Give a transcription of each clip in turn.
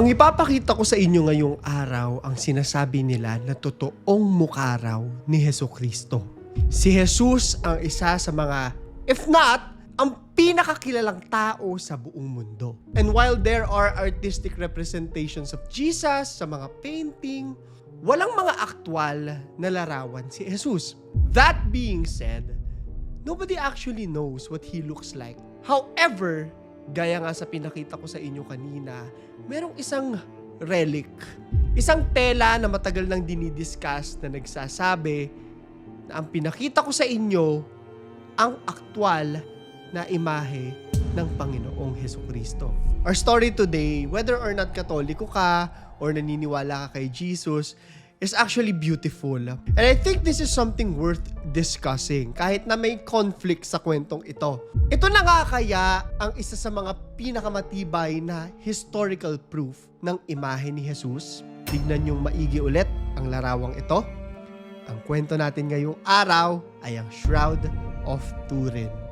Ang ipapakita ko sa inyo ngayong araw ang sinasabi nila na totoong mukha raw ni Heso Kristo. Si Jesus ang isa sa mga, if not, ang pinakakilalang tao sa buong mundo. And while there are artistic representations of Jesus sa mga painting, walang mga aktwal na larawan si Jesus. That being said, nobody actually knows what he looks like. However, gaya nga sa pinakita ko sa inyo kanina, merong isang relic. Isang tela na matagal nang dinidiscuss na nagsasabi na ang pinakita ko sa inyo ang aktwal na imahe ng Panginoong Heso Kristo. Our story today, whether or not katoliko ka or naniniwala ka kay Jesus, is actually beautiful. And I think this is something worth discussing kahit na may conflict sa kwentong ito. Ito na nga kaya ang isa sa mga pinakamatibay na historical proof ng imahe ni Jesus. Tignan yung maigi ulit ang larawang ito. Ang kwento natin ngayong araw ay ang Shroud of Turin.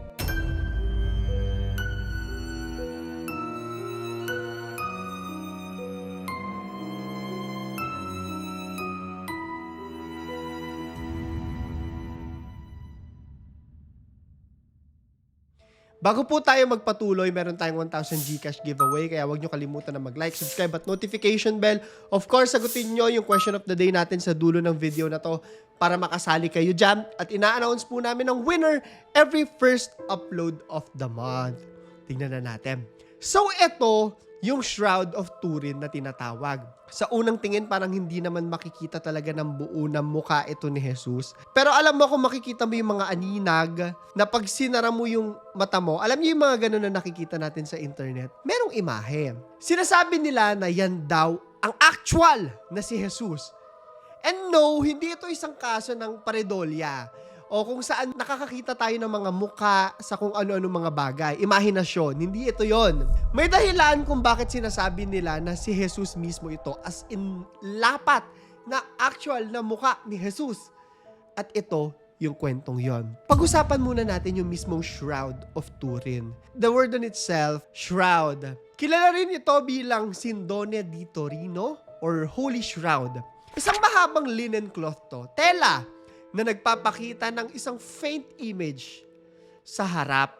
Bago po tayo magpatuloy, meron tayong 1,000 Gcash giveaway kaya huwag nyo kalimutan na mag-like, subscribe at notification bell. Of course, sagutin nyo yung question of the day natin sa dulo ng video na to para makasali kayo dyan. At ina-announce po namin ang winner every first upload of the month. Tingnan na natin. So, ito yung Shroud of Turin na tinatawag. Sa unang tingin, parang hindi naman makikita talaga ng buo ng mukha ito ni Jesus. Pero alam mo kung makikita mo yung mga aninag na pag sinara mo yung mata mo, alam niyo yung mga ganun na nakikita natin sa internet, merong imahe. Sinasabi nila na yan daw ang actual na si Jesus. And no, hindi ito isang kaso ng paredolya o kung saan nakakakita tayo ng mga muka sa kung ano-ano mga bagay. Imahinasyon. Hindi ito yon. May dahilan kung bakit sinasabi nila na si Jesus mismo ito as in lapat na actual na muka ni Jesus. At ito yung kwentong yon. Pag-usapan muna natin yung mismong Shroud of Turin. The word on itself, shroud. Kilala rin ito bilang Sindone di Torino or Holy Shroud. Isang mahabang linen cloth to. Tela na nagpapakita ng isang faint image sa harap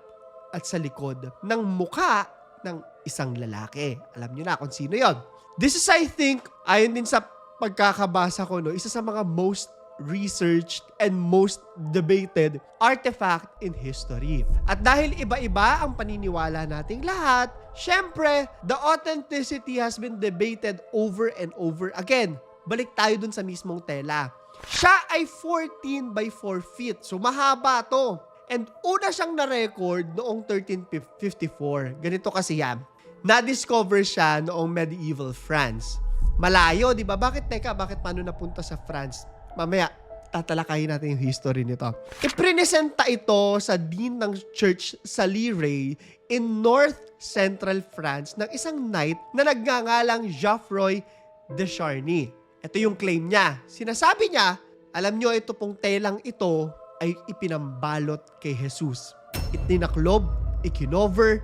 at sa likod ng mukha ng isang lalaki. Alam niyo na kung sino yon. This is, I think, ayon din sa pagkakabasa ko, no, isa sa mga most researched and most debated artifact in history. At dahil iba-iba ang paniniwala nating lahat, syempre, the authenticity has been debated over and over again. Balik tayo dun sa mismong tela. Siya ay 14 by 4 feet. So mahaba to. And una siyang na-record noong 1354. Ganito kasi yan. Na-discover siya noong medieval France. Malayo, di ba? Bakit, teka, bakit paano napunta sa France? Mamaya, tatalakayin natin yung history nito. Iprinesenta ito sa dean ng church sa Lille in north central France ng isang knight na nagngangalang Geoffroy de Charny. Ito yung claim niya. Sinasabi niya, alam nyo ito pong telang ito ay ipinambalot kay Jesus. Itinaklob, ikinover,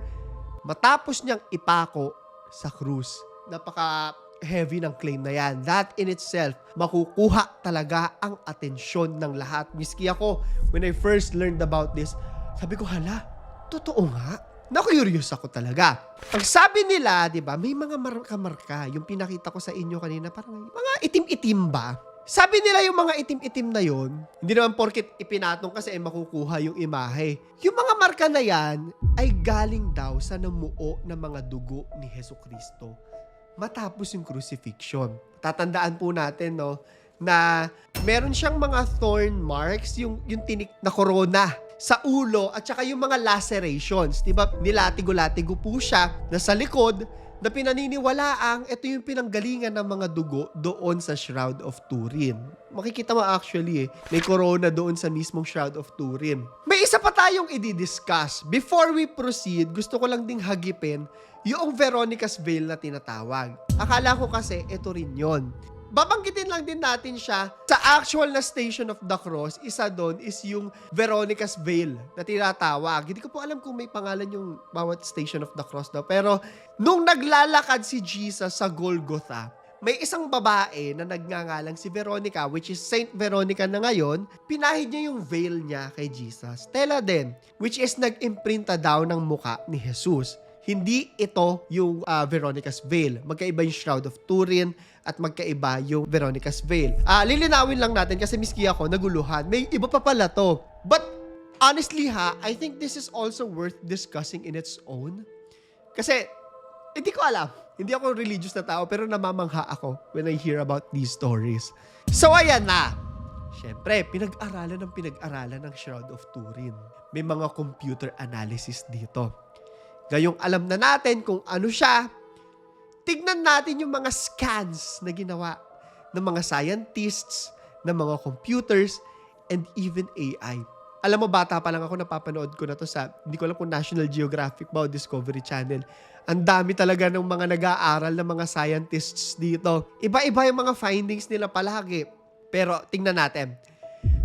matapos niyang ipako sa krus. Napaka heavy ng claim na yan. That in itself, makukuha talaga ang atensyon ng lahat. Miski ako, when I first learned about this, sabi ko, hala, totoo nga. Na-curious ako talaga. Pag sabi nila, di ba, may mga marka-marka. Yung pinakita ko sa inyo kanina, parang mga itim-itim ba? Sabi nila yung mga itim-itim na yon, hindi naman porkit ipinatong kasi ay makukuha yung imahe. Yung mga marka na yan ay galing daw sa namuo ng mga dugo ni Heso Kristo matapos yung crucifixion. Tatandaan po natin, no, na meron siyang mga thorn marks, yung, yung tinik na corona sa ulo at saka yung mga lacerations. Di ba? Nilatigo-latigo po siya na sa likod na pinaniniwalaang ito yung pinanggalingan ng mga dugo doon sa Shroud of Turin. Makikita mo actually eh, may corona doon sa mismong Shroud of Turin. May isa pa tayong i-discuss. Before we proceed, gusto ko lang ding hagipin yung Veronica's Veil na tinatawag. Akala ko kasi ito rin yon. Babanggitin lang din natin siya sa actual na Station of the Cross. Isa doon is yung Veronica's Veil na tinatawag. Hindi ko po alam kung may pangalan yung bawat Station of the Cross daw. Pero nung naglalakad si Jesus sa Golgotha, may isang babae na nagngangalang si Veronica, which is Saint Veronica na ngayon, pinahid niya yung veil niya kay Jesus. Tela din, which is nag-imprinta daw ng muka ni Jesus. Hindi ito yung ah, Veronica's veil. Magkaiba yung Shroud of Turin at magkaiba yung Veronica's veil. Ah, lilinawin lang natin kasi miski ako naguluhan. May iba pa pala to. But honestly ha, I think this is also worth discussing in its own. Kasi hindi ko alam. Hindi ako religious na tao pero namamangha ako when I hear about these stories. So ayan na. Siyempre, pinag-aralan ng pinag-aralan ng Shroud of Turin. May mga computer analysis dito. Ngayong alam na natin kung ano siya, tignan natin yung mga scans na ginawa ng mga scientists, ng mga computers, and even AI. Alam mo, bata pa lang ako, napapanood ko na to sa, hindi ko alam kung National Geographic ba o Discovery Channel. Ang dami talaga ng mga nag-aaral ng mga scientists dito. Iba-iba yung mga findings nila palagi. Pero tingnan natin.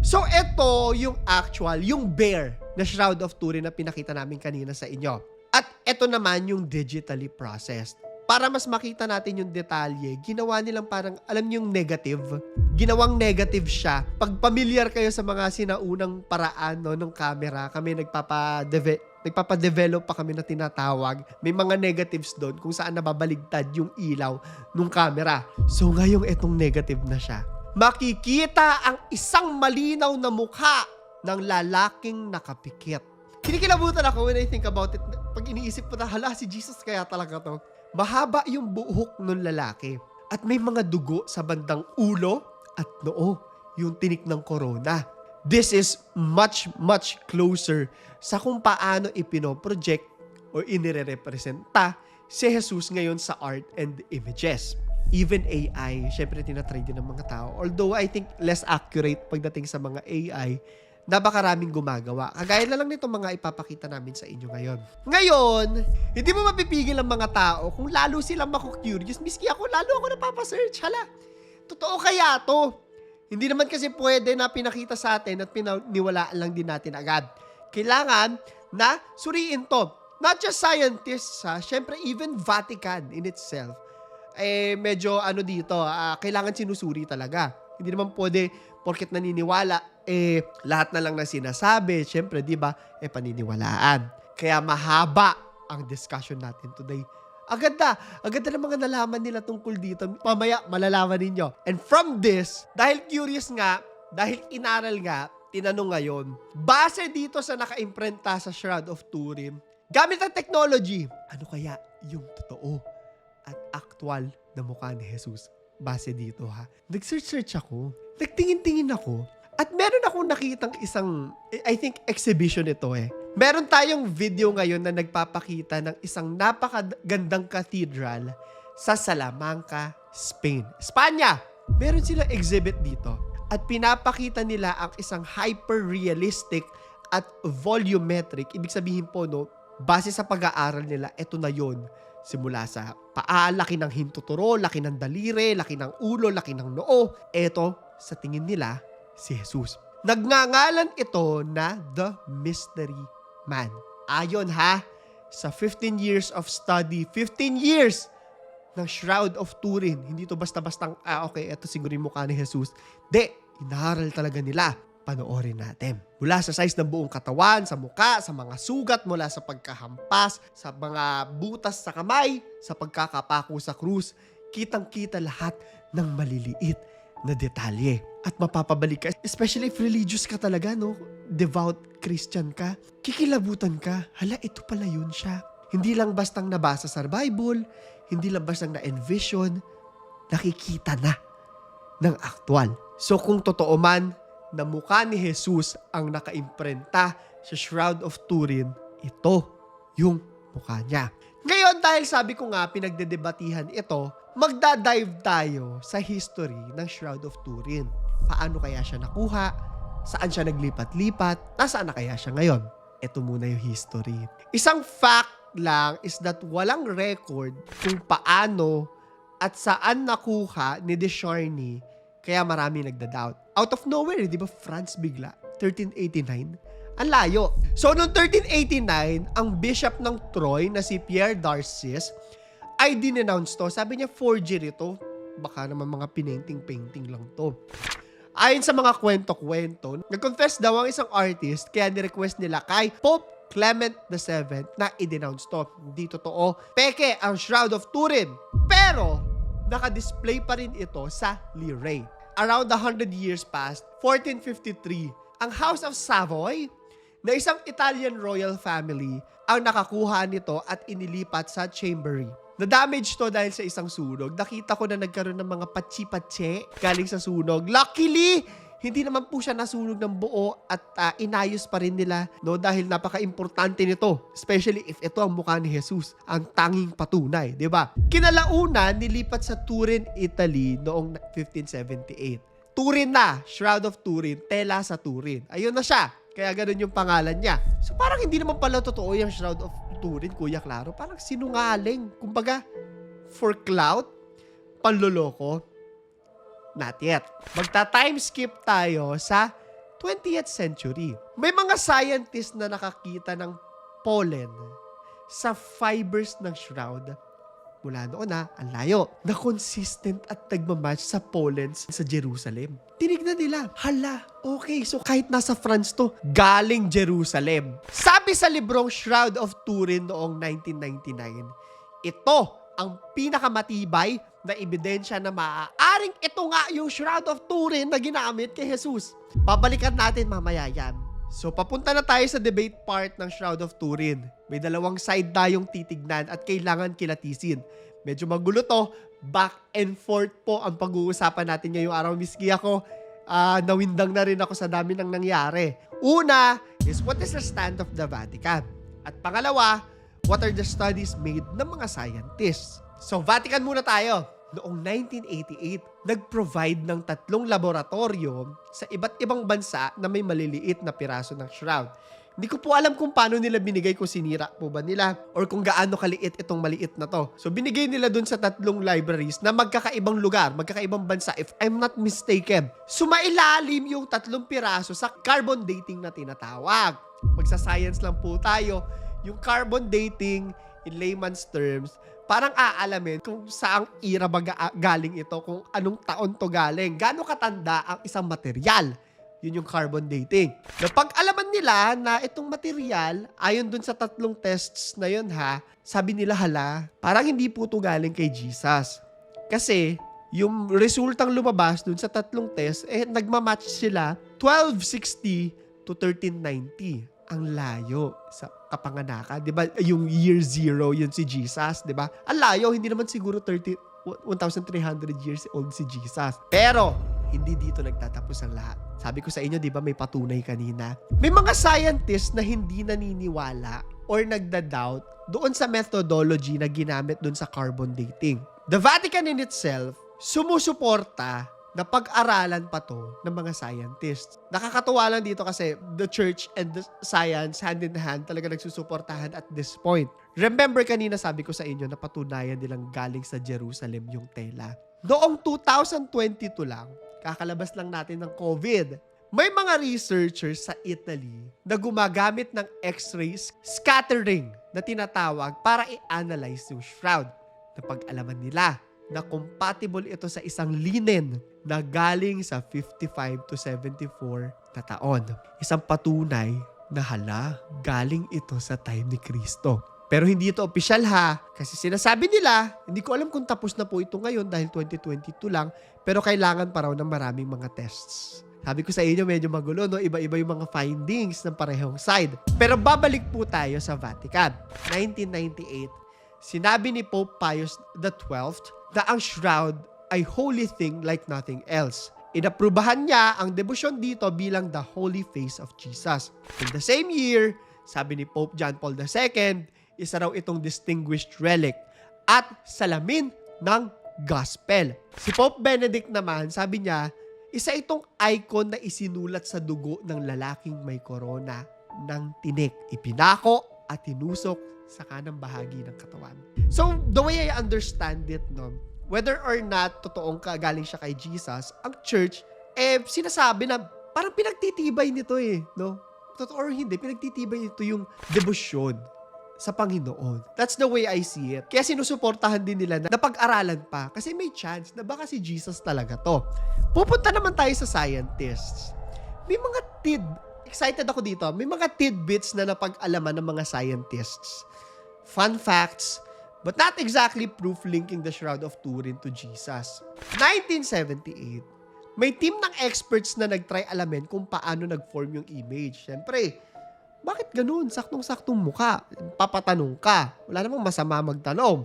So, ito yung actual, yung bear na Shroud of Turin na pinakita namin kanina sa inyo. At ito naman yung digitally processed. Para mas makita natin yung detalye, ginawa nilang parang, alam niyo yung negative? Ginawang negative siya. Pag familiar kayo sa mga sinaunang paraan no, ng camera, kami nagpapa-deve- nagpapa-develop pa kami na tinatawag. May mga negatives doon kung saan nababaligtad yung ilaw ng camera. So ngayong etong negative na siya, makikita ang isang malinaw na mukha ng lalaking nakapikit. Kinikilabutan ako when I think about it. Pag iniisip ko na, hala, si Jesus kaya talaga to. Mahaba yung buhok ng lalaki. At may mga dugo sa bandang ulo at noo. Yung tinik ng corona. This is much, much closer sa kung paano ipinoproject o inirepresenta si Jesus ngayon sa art and images. Even AI, syempre tinatry din ng mga tao. Although I think less accurate pagdating sa mga AI, napakaraming gumagawa. Kagaya na lang nito mga ipapakita namin sa inyo ngayon. Ngayon, hindi mo mapipigil ang mga tao kung lalo silang mako-curious. Miski ako, lalo ako napapasearch. Hala, totoo kaya to? Hindi naman kasi pwede na pinakita sa atin at pinaniwalaan lang din natin agad. Kailangan na suriin to. Not just scientists, ha? Siyempre, even Vatican in itself, eh, medyo ano dito, ah, kailangan sinusuri talaga. Hindi naman pwede, porket naniniwala, eh, lahat na lang na sinasabi, syempre, di ba, eh, paniniwalaan. Kaya mahaba ang discussion natin today. Agad na, agad na ng mga nalaman nila tungkol dito. Mamaya, malalaman ninyo. And from this, dahil curious nga, dahil inaral nga, tinanong ngayon, base dito sa naka-imprenta sa Shroud of Turin, gamit ang technology, ano kaya yung totoo at actual na mukha ni Jesus? Base dito ha. Nag-search-search ako, nagtingin-tingin ako, at meron akong nakitang isang, I think exhibition ito eh. Meron tayong video ngayon na nagpapakita ng isang napakagandang cathedral sa Salamanca, Spain. Espanya! Meron silang exhibit dito at pinapakita nila ang isang hyper-realistic at volumetric. Ibig sabihin po, no, base sa pag-aaral nila, ito na yon Simula sa paa, laki ng hintuturo, laki ng daliri, laki ng ulo, laki ng noo. Ito, sa tingin nila, si Jesus. Nagngangalan ito na The Mystery Man. Ayon ha, sa 15 years of study, 15 years ng Shroud of Turin. Hindi to basta-bastang, ah okay, ito siguro yung mukha ni Jesus. De, inaral talaga nila. Panoorin natin. Mula sa size ng buong katawan, sa muka, sa mga sugat mula sa pagkahampas, sa mga butas sa kamay, sa pagkakapako sa krus, kitang-kita lahat ng maliliit na detalye. At mapapabalik ka, especially if religious ka talaga, no? Devout Christian ka, kikilabutan ka, hala, ito pala yun siya. Hindi lang bastang nabasa sa Bible, hindi lang bastang na-envision, nakikita na ng aktual. So kung totoo man na mukha ni Jesus ang nakaimprenta sa Shroud of Turin, ito yung mukha niya. Ngayon, dahil sabi ko nga, pinagdedebatihan ito, magdadive tayo sa history ng Shroud of Turin. Paano kaya siya nakuha? Saan siya naglipat-lipat? Nasaan na kaya siya ngayon? Ito muna yung history. Isang fact lang is that walang record kung paano at saan nakuha ni Descharny kaya marami nagda-doubt. Out of nowhere, di ba France bigla? 1389? Ang layo. So, noong 1389, ang bishop ng Troy na si Pierre Darcis ay dinenounce to. Sabi niya, forgery to. Baka naman mga pinainting-painting lang to. Ayon sa mga kwento-kwento, nag-confess daw ang isang artist kaya ni-request nila kay Pope Clement VII na i-denounce to. Hindi totoo. Peke ang Shroud of Turin. Pero, naka-display pa rin ito sa Liray. Around 100 years past, 1453, ang House of Savoy na isang Italian royal family ang nakakuha nito at inilipat sa Chambery. Na-damage to dahil sa isang sunog. Nakita ko na nagkaroon ng mga patsi-patsi galing sa sunog. Luckily, hindi naman po siya nasunog ng buo at ah, inayos pa rin nila no? Dahil napaka-importante nito especially if ito ang mukha ni Jesus ang tanging patunay di ba? Kinalauna nilipat sa Turin Italy noong 1578 Turin na Shroud of Turin tela sa Turin. Ayun na siya kaya ganun yung pangalan niya. So parang hindi naman pala totoo yung Shroud of Turin Kuya Claro parang sinungaling kumbaga for clout panloloko Not yet. Magta-time skip tayo sa 20th century. May mga scientist na nakakita ng pollen sa fibers ng shroud. Mula noon na, ang layo, na consistent at nagmamatch sa pollens sa Jerusalem. Tinignan nila, hala, okay, so kahit nasa France to, galing Jerusalem. Sabi sa librong Shroud of Turin noong 1999, ito ang pinakamatibay na ebidensya na maaaring ito nga yung Shroud of Turin na ginamit kay Jesus. Babalikan natin mamaya yan. So papunta na tayo sa debate part ng Shroud of Turin. May dalawang side tayong titignan at kailangan kilatisin. Medyo magulo to. Back and forth po ang pag-uusapan natin ngayong araw. Miski ako, ah, nawindang na rin ako sa dami ng nangyari. Una is what is the stand of the Vatican? At pangalawa, what are the studies made ng mga scientists? So, Vatican muna tayo. Noong 1988, nag-provide ng tatlong laboratorio sa iba't ibang bansa na may maliliit na piraso ng shroud. Hindi ko po alam kung paano nila binigay kung sinira po ba nila or kung gaano kaliit itong maliit na to. So binigay nila dun sa tatlong libraries na magkakaibang lugar, magkakaibang bansa if I'm not mistaken. Sumailalim yung tatlong piraso sa carbon dating na tinatawag. Magsa-science lang po tayo. Yung carbon dating in layman's terms, parang aalamin kung saang era ba ga- galing ito, kung anong taon to galing, gaano katanda ang isang material. Yun yung carbon dating. Napag alaman nila na itong material, ayon dun sa tatlong tests na yun ha, sabi nila hala, parang hindi po to galing kay Jesus. Kasi, yung resultang lumabas dun sa tatlong test, eh, nagmamatch sila 1260 to 1390 ang layo sa kapanganakan. 'Di ba? Yung year zero, yun si Jesus, 'di ba? Ang layo, hindi naman siguro 30 1,300 years old si Jesus. Pero, hindi dito nagtatapos ang lahat. Sabi ko sa inyo, di ba may patunay kanina? May mga scientists na hindi naniniwala or nagda-doubt doon sa methodology na ginamit doon sa carbon dating. The Vatican in itself, sumusuporta na pag-aralan pa to ng mga scientists. Nakakatuwa lang dito kasi the church and the science hand in hand talaga nagsusuportahan at this point. Remember kanina sabi ko sa inyo na patunayan nilang galing sa Jerusalem yung tela. Noong 2022 lang, kakalabas lang natin ng COVID, may mga researchers sa Italy na gumagamit ng x-rays scattering na tinatawag para i-analyze yung shroud. Napag-alaman nila na compatible ito sa isang linen na galing sa 55 to 74 na taon. Isang patunay na hala, galing ito sa time ni Kristo. Pero hindi ito opisyal ha, kasi sinasabi nila, hindi ko alam kung tapos na po ito ngayon dahil 2022 lang, pero kailangan pa raw ng maraming mga tests. Sabi ko sa inyo, medyo magulo, no? Iba-iba yung mga findings ng parehong side. Pero babalik po tayo sa Vatican. 1998, sinabi ni Pope Pius XII na ang shroud ay holy thing like nothing else. Inaprubahan niya ang debosyon dito bilang the holy face of Jesus. In the same year, sabi ni Pope John Paul II, isa raw itong distinguished relic at salamin ng gospel. Si Pope Benedict naman, sabi niya, isa itong icon na isinulat sa dugo ng lalaking may korona ng tinik. Ipinako at tinusok sa kanang bahagi ng katawan. So, the way I understand it, no, whether or not totoong ka, galing siya kay Jesus, ang church, eh, sinasabi na parang pinagtitibay nito eh, no? Totoo or hindi, pinagtitibay nito yung debosyon sa Panginoon. That's the way I see it. Kaya sinusuportahan din nila na napag-aralan pa kasi may chance na baka si Jesus talaga to. Pupunta naman tayo sa scientists. May mga tid, excited ako dito, may mga tidbits na napag-alaman ng mga scientists. Fun facts, but not exactly proof linking the Shroud of Turin to Jesus. 1978, may team ng experts na nagtry alamin kung paano nag-form yung image. Siyempre, bakit ganun? Saktong-saktong muka. Papatanong ka. Wala namang masama magtanong.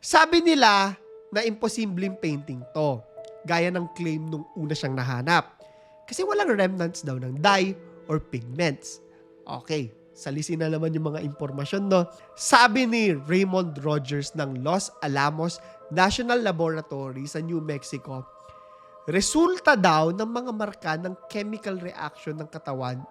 Sabi nila na imposibleng painting to. Gaya ng claim nung una siyang nahanap. Kasi walang remnants daw ng dye or pigments. Okay, salisin na naman yung mga impormasyon, no? Sabi ni Raymond Rogers ng Los Alamos National Laboratory sa New Mexico, resulta daw ng mga marka ng chemical reaction ng katawan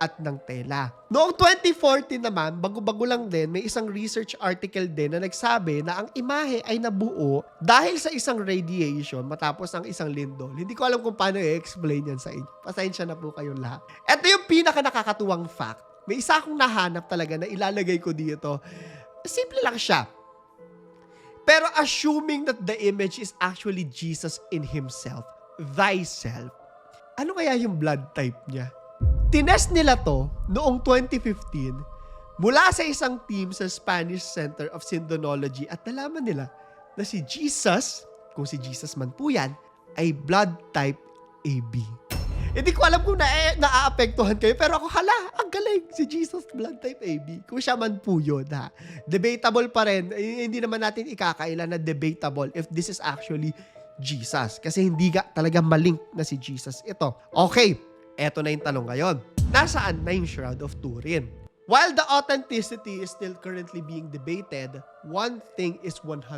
at ng tela. Noong 2014 naman, bago-bago lang din, may isang research article din na nagsabi na ang imahe ay nabuo dahil sa isang radiation matapos ang isang lindol. Hindi ko alam kung paano i-explain yan sa inyo. Pasensya na po kayong lahat. Ito yung pinaka nakakatuwang fact. May isa akong nahanap talaga na ilalagay ko dito. Simple lang siya. Pero assuming that the image is actually Jesus in himself, thyself, ano kaya yung blood type niya? Tinest nila to noong 2015 mula sa isang team sa Spanish Center of Syndonology at nalaman nila na si Jesus, kung si Jesus man po yan, ay blood type AB. Hindi ko alam kung na naaapektuhan kayo, pero ako, hala, ang galing, si Jesus blood type AB. Kung siya man po yun, ha. Debatable pa rin. Eh, hindi naman natin ikakaila na debatable if this is actually Jesus. Kasi hindi ka talaga malink na si Jesus ito. Okay, eto na yung tanong ngayon. Nasaan na yung Shroud of Turin? While the authenticity is still currently being debated, one thing is 100%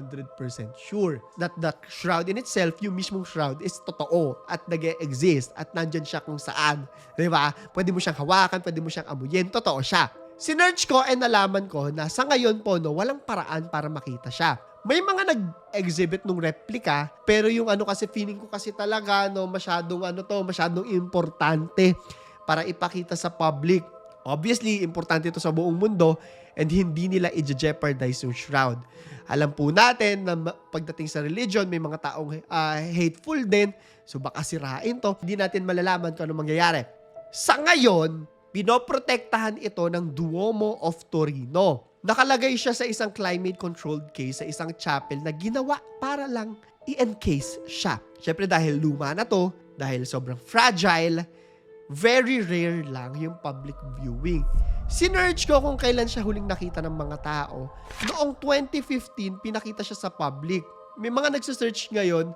sure. That the shroud in itself, yung mismong shroud, is totoo at nag exist at nandyan siya kung saan. Di ba? Pwede mo siyang hawakan, pwede mo siyang amuyin, totoo siya. Sinerch ko and nalaman ko na sa ngayon po, no, walang paraan para makita siya. May mga nag-exhibit nung replica, pero yung ano kasi feeling ko kasi talaga, no, masyadong ano to, masyadong importante para ipakita sa public. Obviously, importante ito sa buong mundo and hindi nila i-jeopardize yung shroud. Alam po natin na pagdating sa religion, may mga taong ah, hateful din. So baka sirain to. Hindi natin malalaman kung ano mangyayari. Sa ngayon, pinoprotektahan ito ng Duomo of Torino. Nakalagay siya sa isang climate-controlled case sa isang chapel na ginawa para lang i-encase siya. Siyempre dahil luma na to, dahil sobrang fragile, very rare lang yung public viewing. Sinerge ko kung kailan siya huling nakita ng mga tao. Noong 2015, pinakita siya sa public. May mga nagsisearch ngayon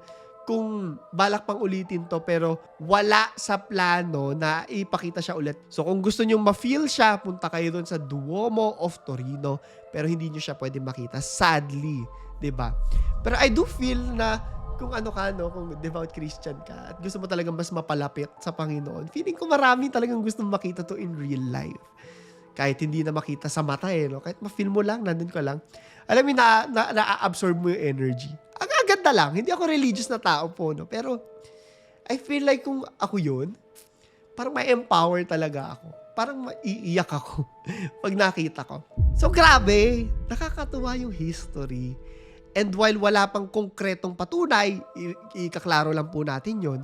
kung balak pang ulitin to pero wala sa plano na ipakita siya ulit. So kung gusto nyo ma-feel siya, punta kayo doon sa Duomo of Torino pero hindi nyo siya pwede makita. Sadly, 'di ba? Pero I do feel na kung ano ka, no, kung devout Christian ka at gusto mo talagang mas mapalapit sa Panginoon, feeling ko marami talagang gusto makita to in real life. Kahit hindi na makita sa mata eh, no? kahit ma-feel mo lang, nandun ka lang. Alam mo, na, na, na-absorb mo yung energy. Ang ang ganda lang, hindi ako religious na tao po, no? pero I feel like kung ako yun, parang may empower talaga ako. Parang maiiyak ako pag nakita ko. So grabe, nakakatuwa yung history. And while wala pang konkretong patunay, ikaklaro lang po natin yon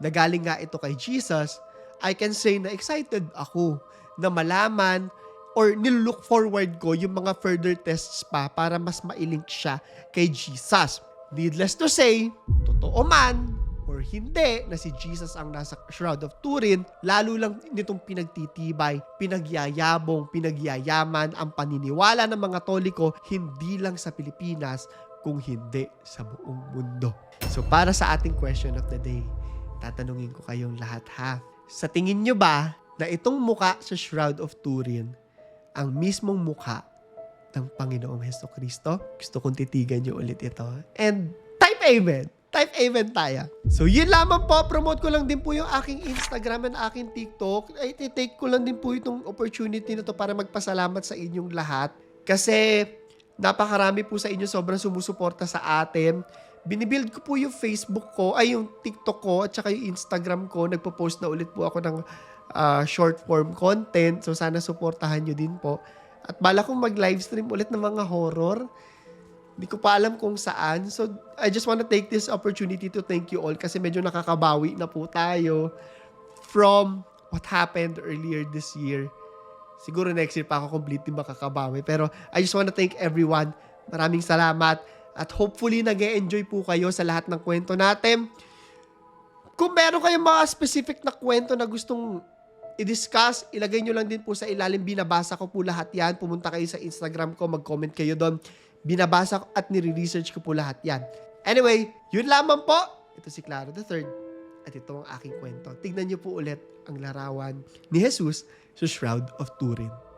na galing nga ito kay Jesus, I can say na excited ako na malaman or nilook forward ko yung mga further tests pa para mas mailink siya kay Jesus. Needless to say, totoo man or hindi na si Jesus ang nasa Shroud of Turin, lalo lang nitong pinagtitibay, pinagyayabong, pinagyayaman ang paniniwala ng mga Toliko hindi lang sa Pilipinas, kung hindi sa buong mundo. So para sa ating question of the day, tatanungin ko kayong lahat ha. Sa tingin nyo ba na itong muka sa Shroud of Turin ang mismong muka ng Panginoong Heso Kristo? Gusto kong titigan nyo ulit ito. And type amen! Type amen tayo. So, yun lamang po. Promote ko lang din po yung aking Instagram and aking TikTok. Ay, take ko lang din po itong opportunity na to para magpasalamat sa inyong lahat. Kasi, napakarami po sa inyo sobrang sumusuporta sa atin. binibuild ko po yung Facebook ko, ay yung TikTok ko, at saka yung Instagram ko. Nagpo-post na ulit po ako ng ah, short form content. So, sana supportahan nyo din po. At bala kong mag-livestream ulit ng mga horror. Hindi ko pa alam kung saan. So, I just want to take this opportunity to thank you all kasi medyo nakakabawi na po tayo from what happened earlier this year. Siguro next year pa ako completely makakabawi. Pero I just want to thank everyone. Maraming salamat. At hopefully nag enjoy po kayo sa lahat ng kwento natin. Kung meron kayong mga specific na kwento na gustong i-discuss, ilagay nyo lang din po sa ilalim. Binabasa ko po lahat yan. Pumunta kayo sa Instagram ko, mag-comment kayo doon. Binabasa ko at nire-research ko po lahat yan. Anyway, yun lamang po. Ito si Claro the Third. At ito ang aking kwento. Tignan nyo po ulit ang larawan ni Jesus sa Shroud of Turin.